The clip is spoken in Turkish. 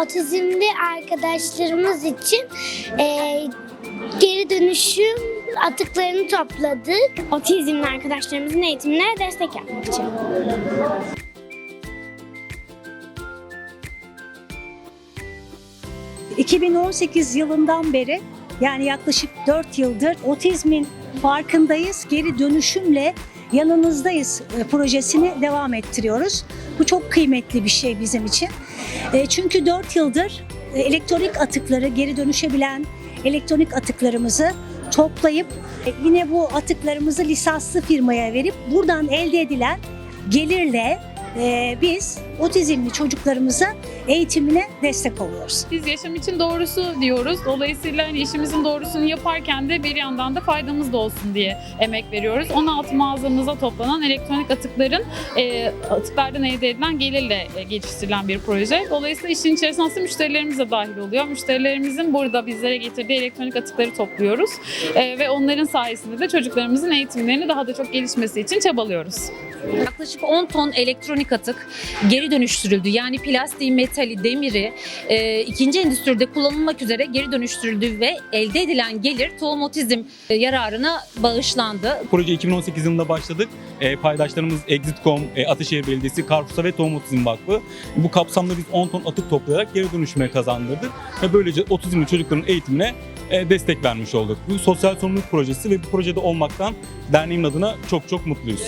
otizmli arkadaşlarımız için e, geri dönüşüm atıklarını topladık. Otizmli arkadaşlarımızın eğitimine destek yapmak için. 2018 yılından beri yani yaklaşık 4 yıldır otizmin farkındayız, geri dönüşümle yanınızdayız e, projesini devam ettiriyoruz. Bu çok kıymetli bir şey bizim için. E, Çünkü 4 yıldır e, elektronik atıkları, geri dönüşebilen elektronik atıklarımızı toplayıp yine bu atıklarımızı lisanslı firmaya verip buradan elde edilen gelirle biz otizmli çocuklarımıza eğitimine destek oluyoruz. Biz yaşam için doğrusu diyoruz. Dolayısıyla hani işimizin doğrusunu yaparken de bir yandan da faydamız da olsun diye emek veriyoruz. 16 mağazamıza toplanan elektronik atıkların e, atıklardan elde edilen gelirle e, geliştirilen bir proje. Dolayısıyla işin içerisine aslında müşterilerimiz de dahil oluyor. Müşterilerimizin burada bizlere getirdiği elektronik atıkları topluyoruz. E, ve onların sayesinde de çocuklarımızın eğitimlerini daha da çok gelişmesi için çabalıyoruz. Yaklaşık 10 ton elektronik atık geri dönüştürüldü. Yani plastiği, metali, demiri e, ikinci endüstride kullanılmak üzere geri dönüştürüldü ve elde edilen gelir tohum otizm e, yararına bağışlandı. Proje 2018 yılında başladık. E, paydaşlarımız Exit.com, e, Ataşehir Belediyesi, Karpusa ve Tohum Otizm Vakfı. Bu kapsamda biz 10 ton atık toplayarak geri dönüşüme kazandırdık. Ve böylece otizmli çocukların eğitimine e, destek vermiş olduk. Bu sosyal sorumluluk projesi ve bu projede olmaktan derneğimin adına çok çok mutluyuz.